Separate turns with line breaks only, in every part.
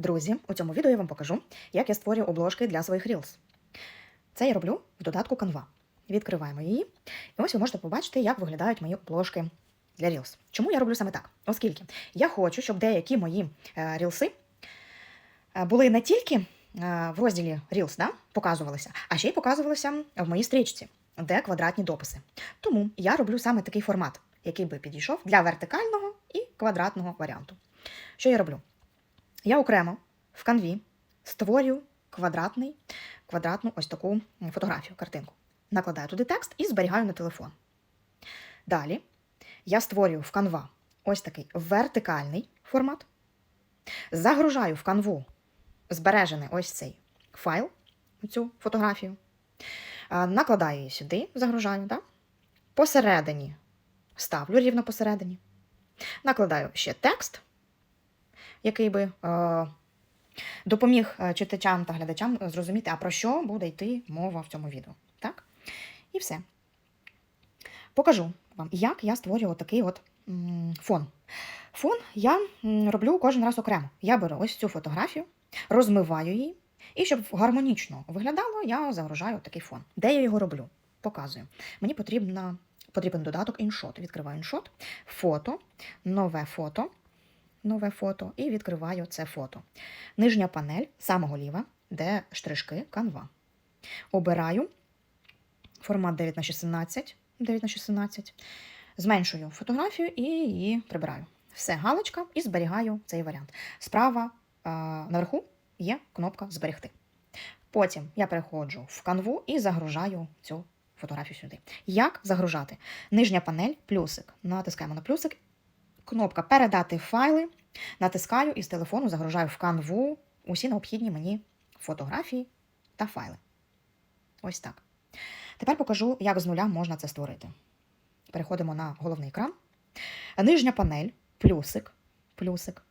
Друзі, у цьому відео я вам покажу, як я створюю обложки для своїх Reels. Це я роблю в додатку Canva. Відкриваємо її, і ось ви можете побачити, як виглядають мої обложки для Reels. Чому я роблю саме так? Оскільки я хочу, щоб деякі мої е, рілси е, були не тільки е, в розділі Reels, да, показувалися, а ще й показувалися в моїй стрічці, де квадратні дописи. Тому я роблю саме такий формат, який би підійшов для вертикального і квадратного варіанту. Що я роблю? Я окремо в канві створюю квадратний, квадратну ось таку фотографію, картинку. Накладаю туди текст і зберігаю на телефон. Далі я створюю в Canva ось такий вертикальний формат. Загружаю в канву збережений ось цей файл, цю фотографію. Накладаю її сюди, загружаю, да? посередині ставлю рівно посередині. Накладаю ще текст, який би е, допоміг е, читачам та глядачам зрозуміти, а про що буде йти мова в цьому відео. Так? І все. Покажу вам, як я створюю такий от фон. Фон я роблю кожен раз окремо. Я беру ось цю фотографію, розмиваю її, і щоб гармонічно виглядало, я загружаю такий фон. Де я його роблю? Показую. Мені потрібна, потрібен додаток InShot. Відкриваю InShot, фото, нове фото, нове фото і відкриваю це фото. Нижня панель, самого ліва, де штришки Canva. Обираю формат 9 на 16, 9 на 16, зменшую фотографію і її прибираю. Все, галочка, і зберігаю цей варіант. Справа а, наверху є кнопка Зберегти. Потім я переходжу в канву і загружаю цю фотографію сюди. Як загружати? Нижня панель, плюсик. Натискаємо на плюсик. Кнопка Передати файли. Натискаю і з телефону загружаю в канву усі необхідні мені фотографії та файли. Ось так. Тепер покажу, як з нуля можна це створити. Переходимо на головний екран. Нижня панель, плюсик, плюсик.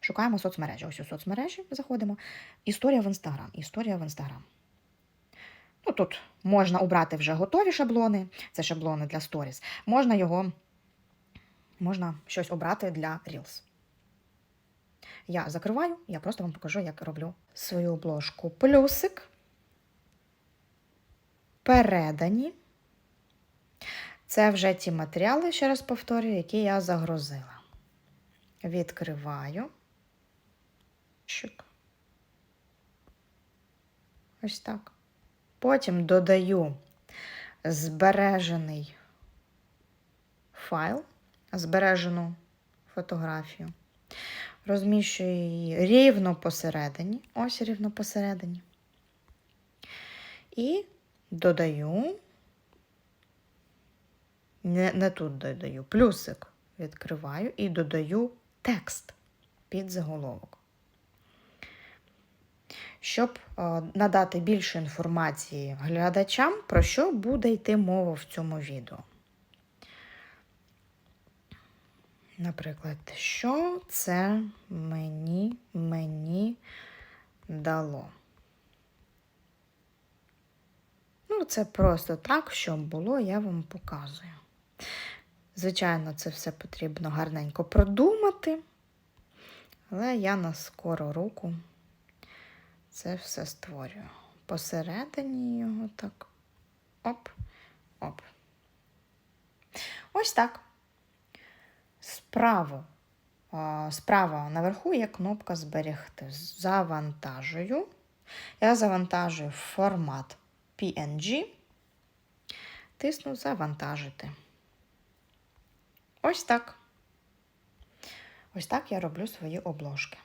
Шукаємо соцмережі. Ось у соцмережі заходимо. Історія в Інстаграм. Історія в Інстаграм. Ну, тут можна обрати вже готові шаблони, це шаблони для сторіс. Можна його, можна щось обрати для Reels. Я закриваю, я просто вам покажу, як роблю свою обложку. Плюсик. Передані. Це вже ті матеріали, ще раз повторюю, які я загрузила. Відкриваю. Шик. Ось так. Потім додаю збережений файл, збережену фотографію. Розміщую її рівно посередині. Ось рівно посередині. І додаю, не, не тут додаю, плюсик відкриваю і додаю текст під заголовок. Щоб е, надати більше інформації глядачам, про що буде йти мова в цьому відео. Наприклад, що це мені мені дало? Ну, це просто так, щоб було, я вам показую. Звичайно, це все потрібно гарненько продумати, але я на скору руку це все створюю. Посередині його так оп, оп. Ось так. Справа, справа наверху є кнопка Зберегти. Завантажую. Я завантажую формат PNG. Тисну Завантажити. Ось так. Ось так я роблю свої обложки.